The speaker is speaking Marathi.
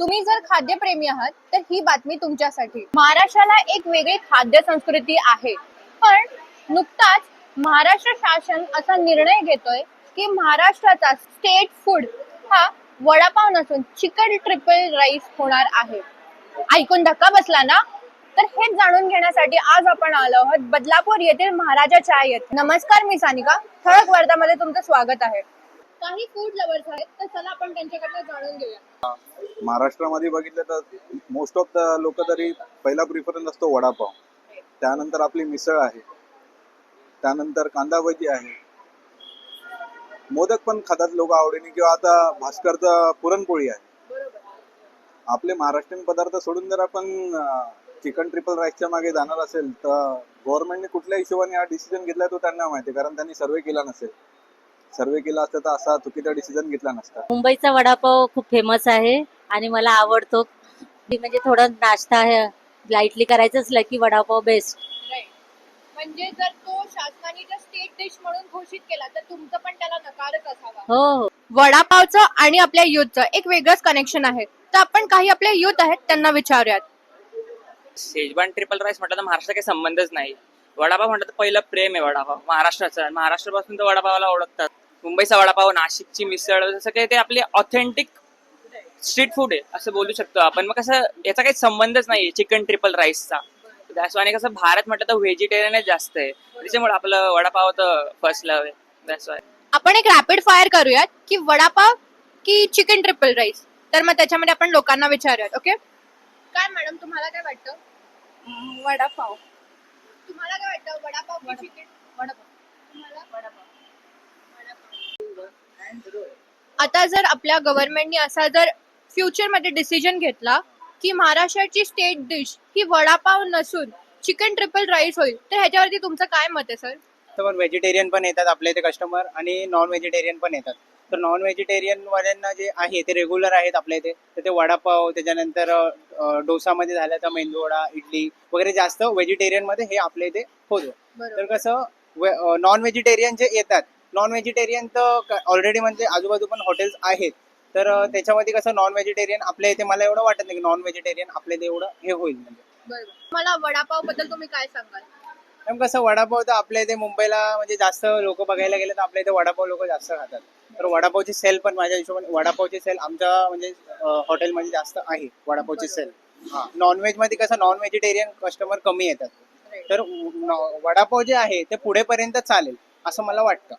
तुम्ही जर खाद्यप्रेमी आहात तर ही बातमी तुमच्यासाठी. महाराष्ट्राला एक वेगळी खाद्य संस्कृती आहे. पण नुकताच महाराष्ट्र शासन असा निर्णय घेतोय की महाराष्ट्राचा स्टेट फूड हा वडापाव नसून चिकन ट्रिपल राईस होणार आहे. ऐकून धक्का बसला ना? तर हेच जाणून घेण्यासाठी आज आपण आलो आहोत बदलापूर येथील महाराजा चाय येथे. नमस्कार मी सानिका. ठळक वार्तामध्ये तुमचं स्वागत आहे. काही फूड लवर्स आहेत तर चला आपण त्यांच्याकडनं जाणून घेऊया. महाराष्ट्रामध्ये बघितलं तर मोस्ट ऑफ द लोक तरी पहिला प्रिफरन्स असतो वडापाव. त्यानंतर आपली मिसळ आहे. त्यानंतर कांदा भजी आहे. मोदक पण खातात लोक आवडीने किंवा आता भास्करचा पुरणपोळी आहे. आपले महाराष्ट्रीयन पदार्थ सोडून जर आपण चिकन ट्रिपल राईसच्या मागे जाणार असेल तर गव्हर्नमेंटने कुठल्या हिशोबाने हा डिसिजन घेतला तो त्यांना माहिती कारण त्यांनी सर्वे केला नसेल. सर्वे केला असता तर असा चुकीचा डिसिजन घेतला नसता. मुंबईचा वडापाव खूप फेमस आहे आणि मला आवडतो. म्हणजे थोडं नाश्ता आहे लाईटली करायचं असलं की वडापाव बेस्ट म्हणजे जर तो शासनाने जर स्टेट डिश म्हणून घोषित केला तर तुमचं पण त्याला नकारच असावा. हो हो. वडापावचं आणि आपल्या युथचं एक वेगळंच कनेक्शन आहे. तर आपण काही आपले युथ आहेत त्यांना विचारूयात. शेजवान ट्रिपल राईस म्हटलं तर महाराष्ट्र काही संबंधच नाही. वडापाव म्हटलं तर पहिलं प्रेम आहे वडापाव. महाराष्ट्राचा. महाराष्ट्रापासून तर वडापावाला ओळखतात. मुंबईचा वडापाव नाशिकची मिसळ जसं काही ते आपले ऑथेंटिक स्ट्रीट फूड आहे असं बोलू शकतो आपण. मग कसं याचा काही संबंधच नाही चिकन ट्रिपल राईसचा आणि कसं भारत म्हटलं तर व्हेजिटेरियनच जास्त आहे. त्याच्यामुळे आपलं वडापाव तर फर्स्ट लव आहे. आपण एक रॅपिड फायर करूयात की वडापाव की चिकन ट्रिपल राईस तर मग त्याच्यामध्ये आपण लोकांना विचारूयात ओके? काय मॅडम तुम्हाला काय वाटतं? वडापाव. तुम्हाला काय वाटतं वडापाव की चिकन वडापाव तुम्हाला आता जर आपल्या गव्हर्नमेंटने असा जर फ्युचरमध्ये डिसिजन घेतला की महाराष्ट्राची स्टेट डिश ही वडापाव नसून चिकन ट्रिपल राईस होईल तर ह्याच्यावरती तुमचं काय मत आहे सर तर व्हेजिटेरियन पण येतात आपल्या इथे कस्टमर आणि नॉन व्हेजिटेरियन पण येतात. तर नॉन व्हेजिटेरियन वाल्यांना जे आहे ते रेग्युलर आहेत आपल्या इथे. तर ते वडापाव त्याच्यानंतर डोसामध्ये झालं तर मेंदूवडा इडली वगैरे जास्त व्हेजिटेरियनमध्ये हे आपल्या इथे होतं. तर कसं नॉन व्हेजिटेरियन जे येतात नॉन व्हेजिटेरियन तर ऑलरेडी म्हणजे आजूबाजू पण हॉटेल्स आहेत. तर त्याच्यामध्ये कसं नॉन व्हेजिटेरियन आपल्या इथे मला एवढं वाटत नाही की नॉन व्हेजिटेरियन आपल्या इथे एवढं हे होईल म्हणजे. मला वडापावबद्दल तुम्ही काय सांगाल? मॅम कसं वडापाव तर आपल्या इथे मुंबईला म्हणजे जास्त लोक बघायला गेले तर आपल्या इथे वडापाव लोक जास्त खातात. तर वडापावची सेल पण माझ्या हिशोबाने वडापावची सेल आमच्या म्हणजे हॉटेलमध्ये जास्त आहे वडापावची सेल हा नॉनव्हेजमध्ये कसं नॉन व्हेजिटेरियन कस्टमर कमी येतात. तर वडापाव जे आहे ते पुढेपर्यंत चालेल असं मला वाटतं.